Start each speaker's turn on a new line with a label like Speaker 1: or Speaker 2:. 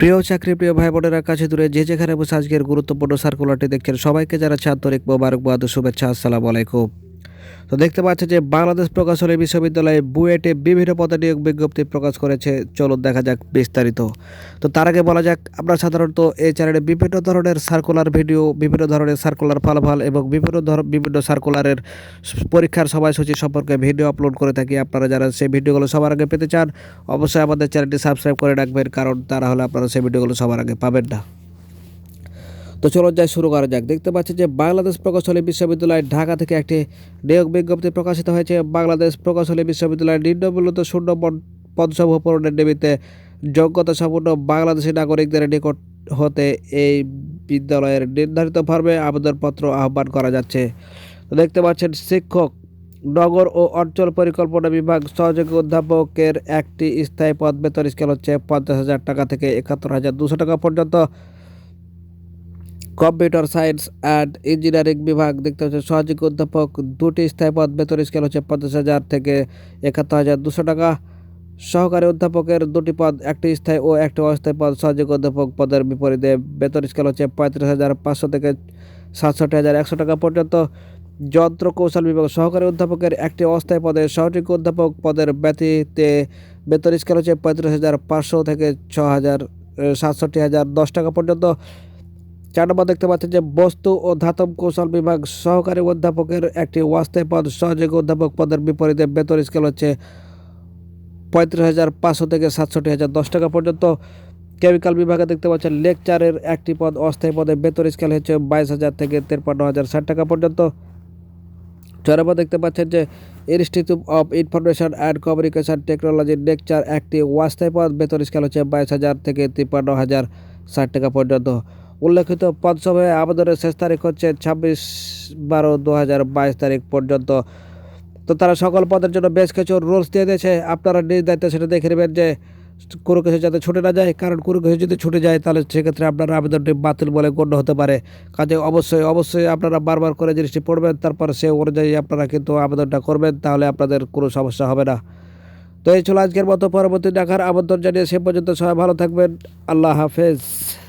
Speaker 1: প্রিয় চাকরি প্রিয় ভাই বোনেরা কাছে দূরে যে যেখানে বসে আজকের গুরুত্বপূর্ণ সার্কুলারটি দেখছেন সবাইকে যারা মোবারক মোবারকবাদ শুভেচ্ছা আসসালামু আলাইকুম তো দেখতে পাচ্ছি যে বাংলাদেশ প্রকাশনী বিশ্ববিদ্যালয়ে বুয়েটে বিভিন্ন পদে নিয়োগ বিজ্ঞপ্তি প্রকাশ করেছে চলো দেখা যাক বিস্তারিত তো তার আগে বলা যাক আমরা সাধারণত এই চ্যানেলে বিভিন্ন ধরনের সার্কুলার ভিডিও বিভিন্ন ধরনের সার্কুলার ফলাফল এবং বিভিন্ন ধর বিভিন্ন সার্কুলারের পরীক্ষার সময়সূচি সম্পর্কে ভিডিও আপলোড করে থাকি আপনারা যারা সেই ভিডিওগুলো সবার আগে পেতে চান অবশ্যই আমাদের চ্যানেলটি সাবস্ক্রাইব করে রাখবেন কারণ তারা হলে আপনারা সেই ভিডিওগুলো সবার আগে পাবেন না তো চলো যাই শুরু করা যাক দেখতে পাচ্ছি যে বাংলাদেশ প্রকৌশলী বিশ্ববিদ্যালয় ঢাকা থেকে একটি নিয়োগ বিজ্ঞপ্তি প্রকাশিত হয়েছে বাংলাদেশ প্রকৌশলী বিশ্ববিদ্যালয়ের নিম্নমূল্যত শূন্য পদসমূহ পূরণের নিমিত্তে যোগ্যতা সম্পূর্ণ বাংলাদেশি নাগরিকদের নিকট হতে এই বিদ্যালয়ের নির্ধারিত ফর্মে আবেদনপত্র আহ্বান করা যাচ্ছে তো দেখতে পাচ্ছেন শিক্ষক নগর ও অঞ্চল পরিকল্পনা বিভাগ সহযোগী অধ্যাপকের একটি স্থায়ী পদ বেতন স্কেল হচ্ছে পঞ্চাশ হাজার টাকা থেকে একাত্তর হাজার দুশো টাকা পর্যন্ত কম্পিউটার সায়েন্স অ্যান্ড ইঞ্জিনিয়ারিং বিভাগ দেখতে হচ্ছে সহযোগী অধ্যাপক দুটি স্থায়ী পদ বেতন স্কেল হচ্ছে পঞ্চাশ হাজার থেকে একাত্তর হাজার দুশো টাকা সহকারী অধ্যাপকের দুটি পদ একটি স্থায়ী ও একটি অস্থায়ী পদ সহযোগী অধ্যাপক পদের বিপরীতে বেতন স্কেল হচ্ছে পঁয়ত্রিশ হাজার পাঁচশো থেকে সাতষট্টি হাজার একশো টাকা পর্যন্ত যন্ত্র কৌশল বিভাগ সহকারী অধ্যাপকের একটি অস্থায়ী পদে সহযোগী অধ্যাপক পদের ব্যতিতে বেতন স্কেল হচ্ছে পঁয়ত্রিশ হাজার পাঁচশো থেকে ছ হাজার সাতষট্টি হাজার দশ টাকা পর্যন্ত চার নম্বর দেখতে পাচ্ছেন যে বস্তু ও ধাতব কৌশল বিভাগ সহকারী অধ্যাপকের একটি ওয়াস্তায় পদ সহযোগী অধ্যাপক পদের বিপরীতে বেতন স্কেল হচ্ছে পঁয়ত্রিশ হাজার পাঁচশো থেকে সাতষট্টি হাজার দশ টাকা পর্যন্ত কেমিক্যাল বিভাগে দেখতে পাচ্ছেন লেকচারের একটি পদ অস্থায়ী পদে বেতন স্কেল হচ্ছে বাইশ হাজার থেকে তেপান্ন হাজার ষাট টাকা পর্যন্ত চরমা দেখতে পাচ্ছেন যে institute of information and communication টেকনোলজির লেকচার একটি ওয়াস্তায় পদ বেতন স্কেল হচ্ছে বাইশ হাজার থেকে তিপ্পান্ন হাজার ষাট টাকা পর্যন্ত উল্লেখিত পদসভায় আবেদনের শেষ তারিখ হচ্ছে ছাব্বিশ বারো দু তারিখ পর্যন্ত তো তারা সকল পদের জন্য বেশ কিছু রুলস দিয়ে দিয়েছে আপনারা নিজ দায়িত্বে সেটা দেখে নেবেন যে কোনো কিছু যাতে ছুটে না যায় কারণ কোনো কিছু যদি ছুটে যায় তাহলে সেক্ষেত্রে আপনার আবেদনটি বাতিল বলে গণ্য হতে পারে কাজে অবশ্যই অবশ্যই আপনারা বারবার করে জিনিসটি পড়বেন তারপর সে অনুযায়ী আপনারা কিন্তু আবেদনটা করবেন তাহলে আপনাদের কোনো সমস্যা হবে না তো এই ছিল আজকের মতো পরবর্তী দেখার আবেদন জানিয়ে সে পর্যন্ত সবাই ভালো থাকবেন আল্লাহ হাফেজ